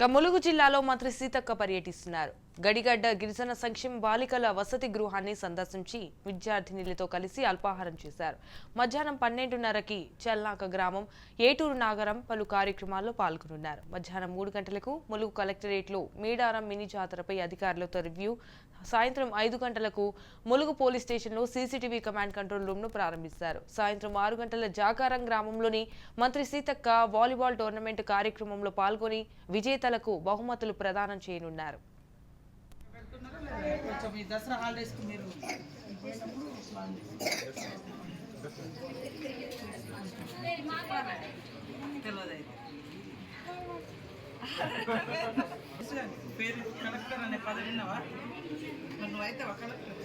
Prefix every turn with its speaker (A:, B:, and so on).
A: ఇక ములుగు జిల్లాలో మంత్రి సీతక్క పర్యటిస్తున్నారు. గడిగడ్డ గిరిజన సంక్షేమ బాలికల వసతి గృహాన్ని సందర్శించి విద్యార్థినిలతో కలిసి అల్పాహారం చేశారు. మధ్యాహ్నం పన్నెండున్నరకి చల్నాక గ్రామం ఏటూరు నాగరం పలు కార్యక్రమాల్లో పాల్గొనున్నారు. మధ్యాహ్నం మూడు గంటలకు ములుగు కలెక్టరేట్లో మేడారం మినీ జాతరపై అధికారులతో రివ్యూ సాయంత్రం ఐదు గంటలకు ములుగు పోలీస్ స్టేషన్లో సీసీటీవీ కమాండ్ కంట్రోల్ రూమ్ను ప్రారంభిస్తారు. సాయంత్రం ఆరు గంటల జాకారం గ్రామంలోని మంత్రి సీతక్క వాలీబాల్ టోర్నమెంట్ కార్యక్రమంలో పాల్గొని విజేతలకు బహుమతులు ప్రదానం చేయనున్నారు.
B: కొంచెం ఈ దసరా హాలిడేస్కి మీరు తెలియదు అయితే పేరు కలెక్టర్ అనే పదవి విన్నావా? నువ్వైతే నువ్వు కలెక్టర్.